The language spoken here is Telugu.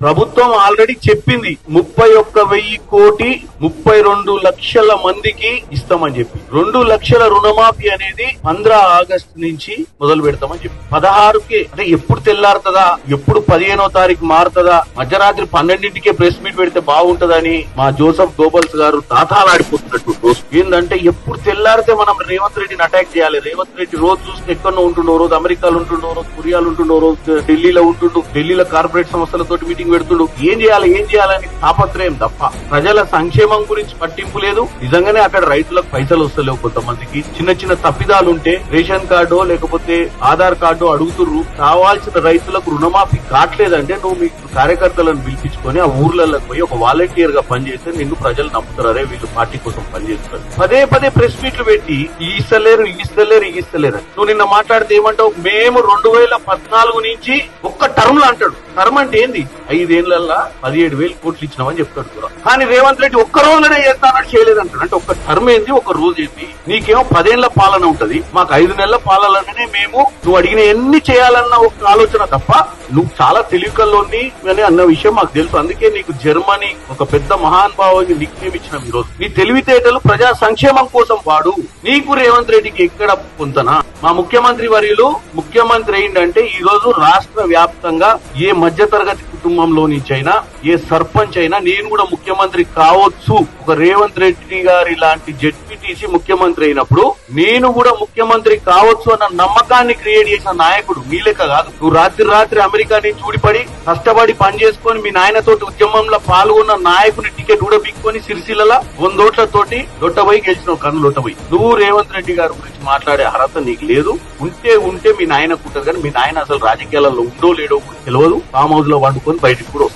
ప్రభుత్వం ఆల్రెడీ చెప్పింది ముప్పై ఒక్క వెయ్యి కోటి ముప్పై రెండు లక్షల మందికి ఇస్తామని చెప్పి. రెండు లక్షల రుణమాఫీ అనేది పంద్రా ఆగస్టు నుంచి మొదలు పెడతామని చెప్పి. పదహారుకి అంటే ఎప్పుడు తెల్లారుతుందా ఎప్పుడు పదిహేనో తారీఖు మారుతుందా మధ్యరాత్రి పన్నెండింటికే ప్రెస్ మీట్ పెడితే బాగుంటదని మా జోసఫ్ గోబల్స్ గారు తాతాలాడిపోతున్నట్టు రోజు ఏంటంటే ఎప్పుడు తెల్లారితే మనం రేవంత్ రెడ్డిని అటాక్ చేయాలి. రేవంత్ రెడ్డి రోజు చూస్తే ఎక్కడో ఉంటుండో రోజు అమెరికాలో ఉంటుండో రోజు కొరియాలో ఉంటుండో రోజు ఢిల్లీలో ఉంటుండో ఢిల్లీలో కార్పొరేట్ సంస్థలతో మీటింగ్ పెడుతుండు. ఏం చేయాలి ఏం చేయాలని తాపత్రయం తప్ప. ప్రజల సంక్షేమం గురించి పట్టింపు లేదు. నిజంగానే అక్కడ రైతులకు పైసలు వస్తలేవు కొంతమందికి. చిన్న చిన్న తప్పిదాలు ఉంటే రేషన్ కార్డు లేకపోతే ఆధార్ కార్డు అడుగుతుర్రు. కావాల్సిన రైతులకు రుణమాఫీ కావట్లేదంటే నువ్వు మీ కార్యకర్తలను పిలిపించుకొని ఆ ఊర్లలోకి పోయి ఒక వాలంటీర్గా పనిచేస్తే నిన్ను ప్రజలు నమ్ముతారే వీళ్ళు పార్టీ కోసం పనిచేస్తారు. పదే పదే ప్రెస్ మీట్లు పెట్టి ఇస్తలేరు ఇస్తలేరు ఇస్తలేరు నువ్వు నిన్న మాట్లాడితే ఏమంటావు? మేము రెండు వేల పద్నాలుగు నుంచి ఒక్క టర్మ్లో అంటాడు. కర్మ అంటే ఏంది? ఐదేళ్ళల్లా పదిహేడు వేలు కోట్లు ఇచ్చినామని చెప్తాడు కూడా. కానీ రేవంత్ రెడ్డి ఒక్క రోజునే చేస్తానని చేయలేదంటాడు. అంటే ఒక్క టర్మ్ ఏంది? ఒక రోజు ఏంది? నీకేమో పదేళ్ళ పాలన ఉంటది. మాకు ఐదు నెలల పాలననే మేము నువ్వు అడిగిన ఎన్ని చేయాలన్న ఒక ఆలోచన తప్ప నువ్వు చాలా తెలివికల్లోని అని అన్న విషయం మాకు తెలుసు. అందుకే నీకు జర్మనీ ఒక పెద్ద మహానుభావాన్ని నిక్నేమ్ ఇచ్చినాం ఈ రోజు నీ తెలివితేటలు ప్రజా సంక్షేమం కోసం వాడు. నీకు రేవంత్ రెడ్డికి ఎక్కడ పొందనా మా ముఖ్యమంత్రి వర్యులు ముఖ్యమంత్రి ఏంటంటే ఈ రోజు రాష్ట్ర వ్యాప్తంగా ఏ మధ్యతరగతి కుటుంబంలో నుంచి అయినా ఏ సర్పంచ్ అయినా నేను కూడా ముఖ్యమంత్రి కావచ్చు. ఒక రేవంత్ రెడ్డి గారి లాంటి జడ్పీటీసీ ముఖ్యమంత్రి అయినప్పుడు నేను కూడా ముఖ్యమంత్రి కావచ్చు అన్న నమ్మకాన్ని క్రియేట్ చేసిన నాయకుడు. మీ లెక్క కాదు. నువ్వు రాత్రి రాత్రి అమెరికా నుంచి చూడిపడి కష్టపడి పని చేసుకొని మీ నాయనతోటి ఉద్యమంలో పాల్గొన్న నాయకుని టికెట్ కూడా బిక్కొని సిరిసిల్ల వందోట్లతోటి లొట్టబోయి గెలిచిన కన్ను లొట్టబోయి నువ్వు రేవంత్ రెడ్డి గారి గురించి మాట్లాడే అర్హత నీకు లేదు. లేదు. ఉంటే ఉంటే మీ నాయన ఉంటుంది కానీ మీ నాయన అసలు రాజకీయాలలో ఉందో లేడో కూడా తెలియదు ఫామ్ హౌస్లో వండుకొని బయటకు కూడా